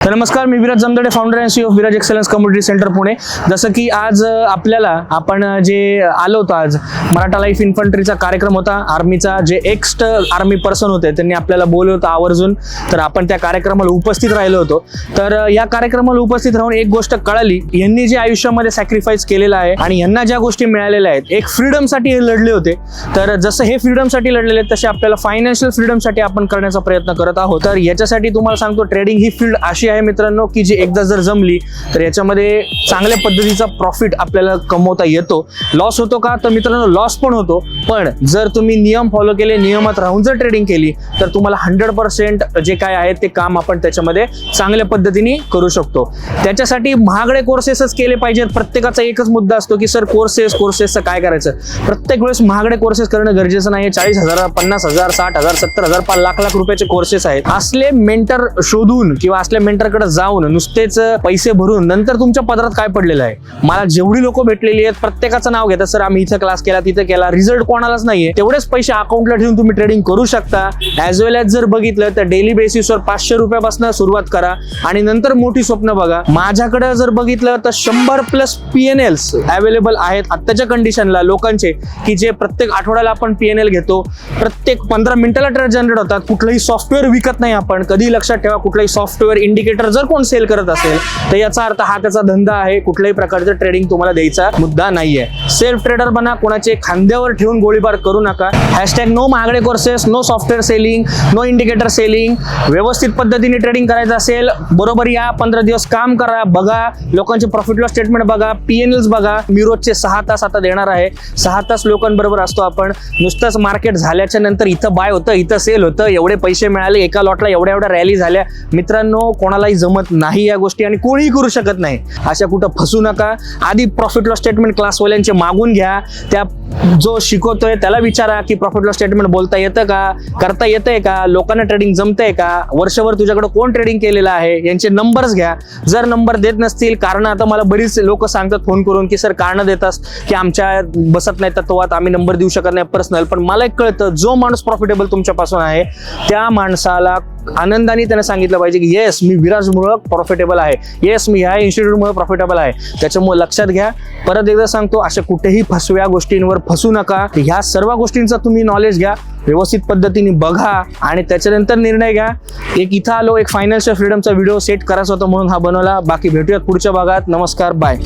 तर नमस्कार मी Viraj Jamdade founder and CEO of Viraj excellence community centre Pune. जसं की आज आपल्याला आपण जे आलो होतो आज मराठा लाईफ इन्फंट्रीचा कार्यक्रम होता. आर्मीचा जे एक्स्ट आर्मी पर्सन होते त्यांनी आपल्याला बोललं होतं आवर्जून. तर आपण त्या कार्यक्रमाला उपस्थित राहिलो होतो. तर या कार्यक्रमाला उपस्थित राहून एक गोष्ट कळाली. यांनी जे आयुष्यामध्ये सॅक्रिफाईस केलेलं आहे आणि यांना ज्या गोष्टी मिळालेल्या आहेत एक फ्रीडमसाठी हे लढले होते. तर जसं हे फ्रीडमसाठी लढलेले आहेत तसे आपल्याला फायनान्शियल फ्रीडमसाठी आपण करण्याचा प्रयत्न करत आहोत. तर याच्यासाठी तुम्हाला सांगतो ट्रेडिंग ही फील्ड अशी आहे मित्रांनो की जी एकदा जर जमली तर याच्यामध्ये चांगल्या पद्धतीचा प्रॉफिट आपल्याला कमवता येतो. लॉस होतो का? तर मित्रांनो लॉस पण होतो. पण जर तुम्ही नियम फॉलो केले नियमात राहून जर ट्रेडिंग केली तर तुम्हाला हंड्रेड पर्सेंट जे काय आहे ते काम आपण त्याच्यामध्ये चांगल्या पद्धतीने करू शकतो. त्याच्यासाठी महागडे कोर्सेसच केले पाहिजेत. प्रत्येकाचा एकच मुद्दा असतो की सर कोर्सेस कोर्सेसचं काय करायचं? प्रत्येक वेळेस महागडे कोर्सेस करणं गरजेचं नाही चाळीस हजार पन्नास हजार साठ हजार सत्तर हजार पाच लाख लाख रुपयाचे कोर्सेस आहेत. असले मेंटर शोधून किंवा असले मेंटर सेंटरकडे जाऊन नुसतेच पैसे भरून नंतर तुमच्या पदरात काय पडलेलं आहे? मला जेवढी लोक भेटलेली आहेत प्रत्येकाचं नाव घेतात. सर आम्ही इथं क्लास केला तिथं केला. रिझल्ट कोणालाच नाहीये. तेवढेच पैसे अकाउंटला ठेवून तुम्ही ट्रेडिंग करू शकता. ऍज वेल एज जर बघितलं तर डेली बेसिसवर पाचशे रुपयापासून सुरुवात करा. आणि नंतर मोठी स्वप्न बघा. माझ्याकडे जर बघितलं तर शंभर प्लस पीएनएल अवेलेबल आहेत. आत्ताच्या कंडिशनला लोकांचे की जे प्रत्येक आठवड्याला आपण पीएनएल घेतो. प्रत्येक पंधरा मिनिटाला ट्रेड जनरेट होतात. कुठलंही सॉफ्टवेअर विकत नाही आपण. कधी लक्षात ठेवा कुठलंही सॉफ्टवेअर इंडिकेटर जर कोण सेल करत असेल तर याचा अर्थ हा त्याचा धंदा आहे. कुठल्याही प्रकारचं ट्रेडिंग तुम्हाला द्यायचा मुद्दा नाहीये. सेल्फ ट्रेडर बना कोणाचे खांद्यावर ठेवून गोळीबार करू नका. हॅशटॅग नो महागडे courses no software selling no indicator selling व्यवस्थित पद्धतीने ट्रेडिंग करायचं असेल बरोबर या. पंधरा दिवस काम करा बघा. लोकांचे प्रॉफिट लॉस स्टेटमेंट बघा. पी एन एल्स बघा. मी रोजचे सहा तास आता देणार आहे. सहा तास लोकांबरोबर असतो आपण. नुसतंच मार्केट झाल्याच्यानंतर इथं बाय होतं इथं सेल होतं. एवढे पैसे मिळाले एका लॉटला एवढ्या एवढ्या रॅली झाल्या. मित्रांनो कोणालाही जमत नाही या गोष्टी आणि कोणीही करू शकत नाही. अशा कुठं फसू नका. आधी प्रॉफिट लॉस स्टेटमेंट क्लासवाल्यांचे मागून घ्या. त्या जो शिकवतोय त्याला विचारा की प्रॉफिट लॉस स्टेटमेंट बोलता येतं का? करता येतंय का? लोकांना ट्रेडिंग जमतंय का? वर्षभर तुझ्याकडे कोण ट्रेडिंग केलेलं आहे? यांचे नंबर्स घ्या. जर नंबर देत नसतील कारण आता मला बरीच लोक सांगतात फोन करून की सर कारण देतास की आमच्या बसत नाही तत्वात आम्ही नंबर देऊ शकत नाही पर्सनल पण मला एक कळतं जो माणूस प्रॉफिटेबल तुमच्यापासून आहे त्या माणसाला आनंदाने त्यांना सांगितलं पाहिजे की येस मी विराजमुळं प्रॉफिटेबल आहे. येस मी ह्या इन्स्टिट्यूटमुळे प्रॉफिटेबल आहे. त्याच्यामुळे लक्षात घ्या. परत एकदा सांगतो अशा कुठेही फसव्या गोष्टींवर फसू नका. ह्या सर्व गोष्टींचा तुम्ही नॉलेज घ्या. व्यवस्थित पद्धतीने बघा आणि त्याच्यानंतर निर्णय घ्या. एक इथं आलो एक फायनान्शियल फ्रीडमचा व्हिडिओ सेट करायचा होता म्हणून हा बनवला. बाकी भेटूयात पुढच्या भागात. नमस्कार बाय